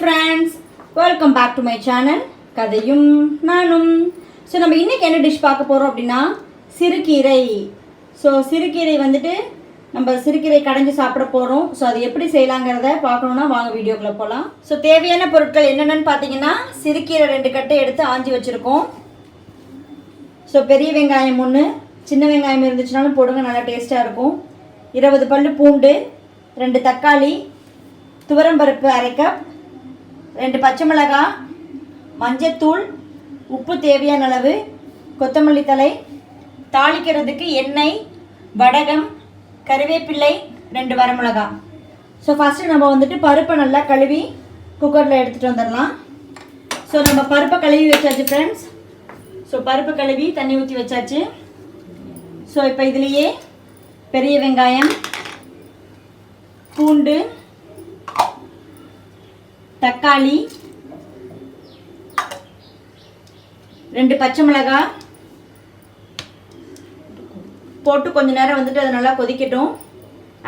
Friends welcome back to my channel கதையும் நானும். So நம்ம இன்னைக்கு என்ன டிஷ் பார்க்க போகிறோம் அப்படின்னா சிறுகீரை. ஸோ சிறுகீரை வந்துட்டு நம்ம சிறுகீரை கடைஞ்சி சாப்பிட போகிறோம் ஸோ அது எப்படி செய்யலாங்கிறத பார்க்கணுன்னா வாங்க வீடியோக்குள்ளே போகலாம் ஸோ தேவையான பொருட்கள் என்னென்னு பார்த்தீங்கன்னா சிறுகீரை ரெண்டு கட்டை எடுத்து ஆஞ்சி வச்சுருக்கோம். ஸோ பெரிய வெங்காயம் ஒன்று சின்ன வெங்காயம் இருந்துச்சுனாலும் போடுங்க நல்லா டேஸ்ட்டாக இருக்கும். இருபது பல் பூண்டு ரெண்டு தக்காளி துவரம்பருப்பு அரை கப் ரெண்டு பச்சை மிளகாய் மஞ்சத்தூள் உப்பு தேவையான அளவு கொத்தமல்லி தழை தாளிக்கிறதுக்கு எண்ணெய் வடகம் கருவேப்பிள்ளை ரெண்டு வரமிளகாய் ஸோ ஃபஸ்ட்டு நம்ம வந்துட்டு பருப்பை நல்லா கழுவி குக்கரில் எடுத்துகிட்டு வந்துடலாம். ஸோ நம்ம பருப்பை கழுவி வச்சாச்சு ஃப்ரெண்ட்ஸ் ஸோ பருப்பு கழுவி தண்ணி ஊற்றி வச்சாச்சு. ஸோ இப்போ இதுலேயே பெரிய வெங்காயம் பூண்டு தக்காளி ரெண்டு பச்சை மிளகாய் போட்டு கொஞ்ச நேரம் வந்துட்டு அதை நல்லா கொதிக்கட்டும்.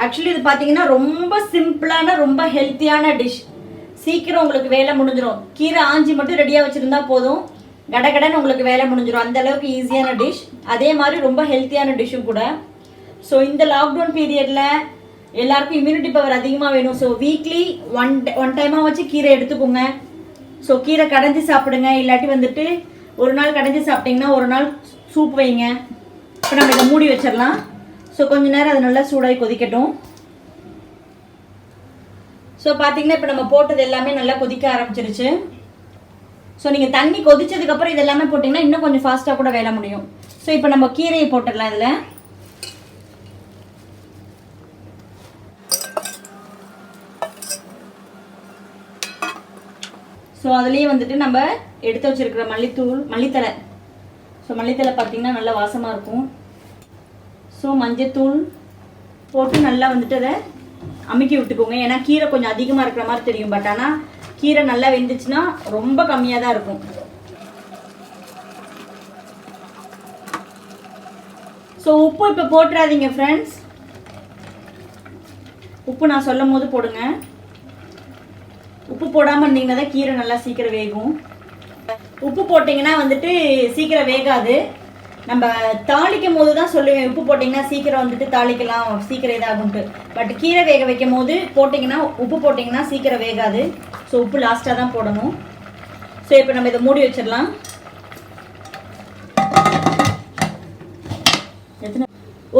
ஆக்சுவலி இது பார்த்தீங்கன்னா ரொம்ப சிம்பிளான ரொம்ப ஹெல்த்தியான டிஷ் சீக்கிரம் உங்களுக்கு வேலை முடிஞ்சிடும் கீரை ஆஞ்சி மட்டும் ரெடியாக வச்சுருந்தா போதும். கடகடன்னு உங்களுக்கு வேலை முடிஞ்சிடும் அந்த அளவுக்கு ஈஸியான டிஷ் அதே மாதிரி ரொம்ப ஹெல்த்தியான டிஷ்ஷும் கூட. ஸோ இந்த லாக்டவுன் பீரியடில் எல்லாருக்கும் இம்யூனிட்டி பவர் அதிகமாக வேணும். ஸோ வீக்லி ஒன் ஒன் டைமாக வச்சு கீரை எடுத்துக்கோங்க. ஸோ கீரை கடைஞ்சி சாப்பிடுங்க. இல்லாட்டி வந்துட்டு ஒரு நாள் கடைஞ்சி சாப்பிட்டீங்கன்னா ஒரு நாள் சூப் வைங்க. இப்போ நம்ம இதை மூடி வச்சிடலாம். ஸோ கொஞ்ச நேரம் அது நல்லா சூடாகி கொதிக்கட்டும். ஸோ பார்த்தீங்கன்னா இப்போ நம்ம போட்டது எல்லாமே நல்லா கொதிக்க ஆரம்பிச்சிருச்சு. ஸோ நீங்கள் தண்ணி கொதிச்சதுக்கப்புறம் இது எல்லாமே போட்டிங்கன்னா இன்னும் கொஞ்சம் ஃபாஸ்ட்டாக கூட வேலை முடியும். ஸோ இப்போ நம்ம கீரையை போட்டுடலாம் இதில். ஸோ அதுலேயே வந்துட்டு நம்ம எடுத்து வச்சிருக்கிற மல்லித்தூள் மல்லித்தலை ஸோ மல்லித்தலை பார்த்தீங்கன்னா நல்லா வாசமாக இருக்கும். ஸோ மஞ்சத்தூள் போட்டு நல்லா வந்துட்டு அதை அமுக்கி விட்டுக்கோங்க. ஏன்னா கீரை கொஞ்சம் அதிகமாக இருக்கிற மாதிரி தெரியும். பட் ஆனால் கீரை நல்லா வெந்துச்சுன்னா ரொம்ப கம்மியாக தான் இருக்கும். ஸோ உப்பு இப்போ போட்டுறாதீங்க ஃப்ரெண்ட்ஸ் உப்பு நான் சொல்லும் போது போடுங்க. உப்பு போடாமல் இருந்தீங்கன்னா தான் கீரை நல்லா சீக்கிரம் வேகும். உப்பு போட்டிங்கன்னா வந்துட்டு சீக்கிரம் வேகாது. நம்ம தாளிக்கும் போது தான் சொல்லுவேன் உப்பு போட்டிங்கன்னா சீக்கிரம் வந்துட்டு தாளிக்கலாம் சீக்கிரம் இதாகும்ட்டு. பட் கீரை வேக வைக்கும் போது போட்டிங்கன்னா உப்பு போட்டிங்கன்னா சீக்கிரம் வேகாது. ஸோ உப்பு லாஸ்ட்டாக தான் போடணும். ஸோ இப்போ நம்ம இதை மூடி வச்சிடலாம். எத்தனை?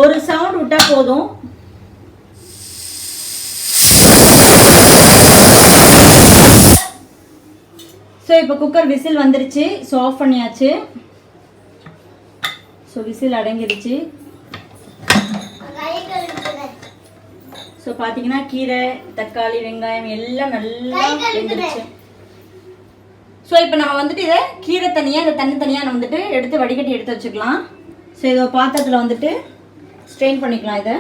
ஒரு சவுண்ட் விட்டால் போதும். ஸோ இப்போ குக்கர் விசில் வந்துருச்சு. ஸோ ஆஃப் பண்ணியாச்சு. ஸோ விசில் அடங்கிருச்சு. ஸோ பார்த்தீங்கன்னா கீரை தக்காளி வெங்காயம் எல்லாம் நல்லா வெந்துருச்சு. ஸோ இப்போ நம்ம வந்துட்டு இதை கீரை தனியாக இந்த தண்ணி தனியாக வந்துட்டு எடுத்து வடிகட்டி எடுத்து வச்சுக்கலாம். ஸோ இதை பாத்திரத்தில் வந்துட்டு ஸ்ட்ரெயின் பண்ணிக்கலாம் இதை.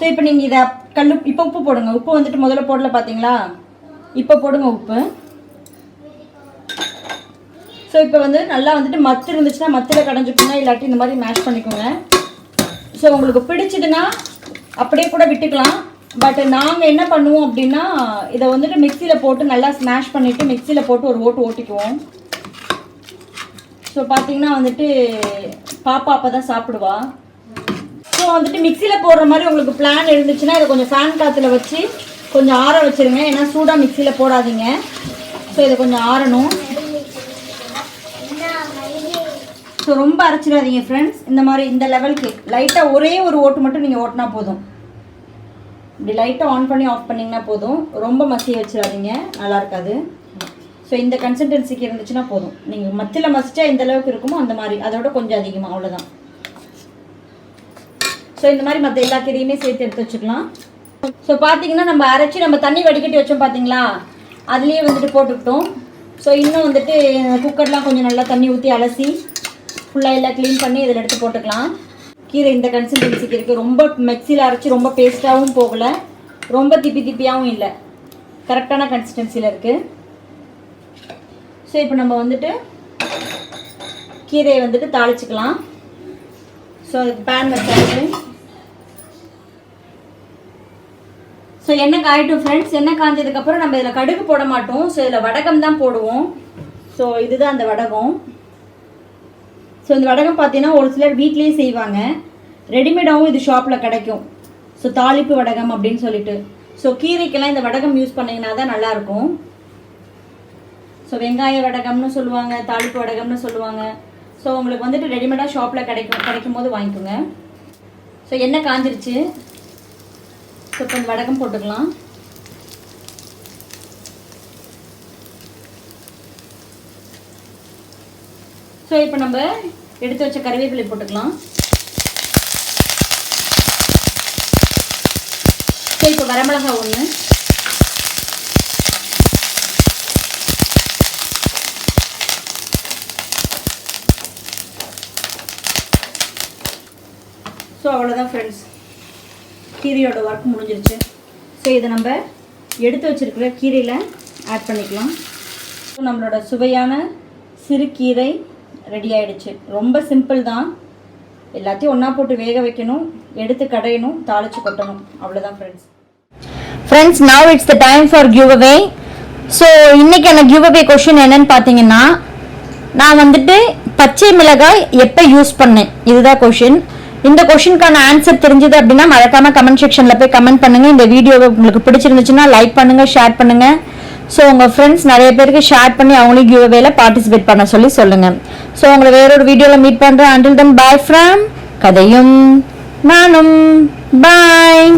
ஸோ இப்போ நீங்கள் இதை கல் இப்போ உப்பு போடுங்க. உப்பு வந்துட்டு முதல்ல போடல பார்த்தீங்களா இப்போ போடுங்க உப்பு. ஸோ இப்போ வந்து நல்லா வந்துட்டு மத்து இருந்துச்சுன்னா மத்தில் கடைஞ்சிக்கோங்க. இல்லாட்டி இந்த மாதிரி மேஷ் பண்ணிக்கோங்க. ஸோ உங்களுக்கு பிடிச்சதுன்னா அப்படியே கூட விட்டுக்கலாம். பட் நாங்கள் என்ன பண்ணுவோம் அப்படின்னா இதை வந்துட்டு மிக்சியில் போட்டு நல்லா ஸ்மாஷ் பண்ணிவிட்டு மிக்சியில் போட்டு ஒரு ஓட்டு ஓட்டிக்குவோம். ஸோ பார்த்தீங்கன்னா வந்துட்டு பாப்பா அப்போ தான் சாப்பிடுவா. ஸோ வந்துட்டு மிக்சியில் போடுற மாதிரி உங்களுக்கு பிளான் இருந்துச்சுன்னா இதை கொஞ்சம் ஃபேன் காற்றுல வச்சு கொஞ்சம் ஆற வச்சிருங்க. ஏன்னா சூடாக மிக்சியில் போடாதீங்க. ஸோ இதை கொஞ்சம் ஆறணும். ஸோ ரொம்ப அரைச்சிடாதீங்க ஃப்ரெண்ட்ஸ் இந்த மாதிரி இந்த லெவலுக்கு லைட்டாக ஒரே ஒரு ஓட்டு மட்டும் நீங்கள் ஓட்டினா போதும். இப்படி லைட்டாக ஆன் பண்ணி ஆஃப் பண்ணிங்கன்னா போதும். ரொம்ப மசிய வச்சிடாதீங்க. நல்லா இருக்காது. ஸோ இந்த கன்சிஸ்டன்சிக்கு இருந்துச்சுன்னா போதும். நீங்கள் மத்தியில் மசிச்சா எந்த அளவுக்கு இருக்குமோ அந்த மாதிரி. அதோட கொஞ்சம் அதிகமாக அவ்வளோதான் ஸோ இந்த மாதிரி மற்ற எல்லா கீரையுமே சேர்த்து எடுத்து வச்சுக்கலாம். ஸோ பார்த்தீங்கன்னா நம்ம அரைச்சி நம்ம தண்ணி வடிகட்டி வச்சோம் பார்த்தீங்களா அதுலேயே வந்துட்டு போட்டுக்கிட்டோம். ஸோ இன்னும் வந்துட்டு குக்கர்லாம் கொஞ்சம் நல்லா தண்ணி ஊற்றி அலசி ஃபுல்லாக எல்லாம் க்ளீன் பண்ணி இதில் எடுத்து போட்டுக்கலாம். கீரை இந்த கன்சிஸ்டன்சிக்கு இருக்குது ரொம்ப மிக்சியில் அரைச்சி ரொம்ப பேஸ்ட்டாகவும் போகலை. ரொம்ப திப்பி திப்பியாகவும் இல்லை. கரெக்டான கன்சிஸ்டன்சியில் இருக்குது ஸோ இப்போ நம்ம வந்துட்டு கீரையை வந்துட்டு தாளிச்சிக்கலாம். ஸோ அதுக்கு பேன் வச்சாச்சு. ஸோ எண்ணெய் காயட்டும் ஃப்ரெண்ட்ஸ் எண்ணெய் காஞ்சதுக்கப்புறம் நம்ம இதில் கடுகு போட மாட்டோம். ஸோ இதில் வடகம் தான் போடுவோம். ஸோ இதுதான் அந்த வடகம். ஸோ இந்த வடகம் பார்த்தீங்கன்னா ஒரு சிலர் வீட்லேயே செய்வாங்க. ரெடிமேடாகவும் இது ஷாப்பில் கிடைக்கும். ஸோ தாளிப்பு வடகம் அப்படின்னு சொல்லிட்டு. ஸோ கீரைக்கெல்லாம் இந்த வடகம் யூஸ் பண்ணிங்கன்னா தான் நல்லாயிருக்கும். ஸோ வெங்காய வடகம்னு சொல்லுவாங்க தாளிப்பு வடகம்னு சொல்லுவாங்க. ஸோ உங்களுக்கு வந்துட்டு ரெடிமேடாக ஷாப்பில் கிடைக்கும் கிடைக்கும் போது வாங்கிக்கோங்க. ஸோ எண்ணெய் காஞ்சிருச்சு. ஸோ இப்போ வடகம் போட்டுக்கலாம். ஸோ இப்போ நம்ம எடுத்து வச்ச கறிவேப்பிலை போட்டுக்கலாம். ஸோ இப்போ வரமிளகா ஒன்று ஸோ அவ்வளோதான் ஃப்ரெண்ட்ஸ் கீரையோட ஒர்க் முடிஞ்சிருச்சு. ஸோ இதை நம்ம எடுத்து வச்சுருக்கிற கீரையில் ஆட் பண்ணிக்கலாம். ஸோ நம்மளோட சுவையான சிறுகீரை ரெடி ஆகிடுச்சு ரொம்ப சிம்பிள் தான். எல்லாத்தையும் ஒன்றா போட்டு வேக வைக்கணும் எடுத்து கடையணும் தாளிச்சு கொட்டணும். அவ்வளோதான் friends friends now it's the time for giveaway so இன்றைக்கான கிவ் அவே கொஷின் என்னன்னு பார்த்தீங்கன்னா நான் வந்துட்டு பச்சை மிளகாய் எப்போ யூஸ் பண்ணேன்? இதுதான் கொஷின் இந்த கொஷினுக்கான ஆன்சர் தெரிஞ்சது அப்படின்னா மறக்காம கமெண்ட் செக்ஷன்ல போய் கமெண்ட் பண்ணுங்க. இந்த வீடியோ உங்களுக்கு பிடிச்சிருந்துச்சுன்னா லைக் பண்ணுங்க ஷேர் பண்ணுங்க. ஸோ உங்க ஃப்ரெண்ட்ஸ் நிறைய பேருக்கு ஷேர் பண்ணி அவங்களையும் கிவ் அவேல பார்ட்டிசிபேட் பண்ண சொல்லி சொல்லுங்க. ஸோ உங்களை வேறொரு வீடியோவில் மீட் பண்றேன். அண்டில் தன் பாய் ஃப்ரம் கதையும் நானும். பாய்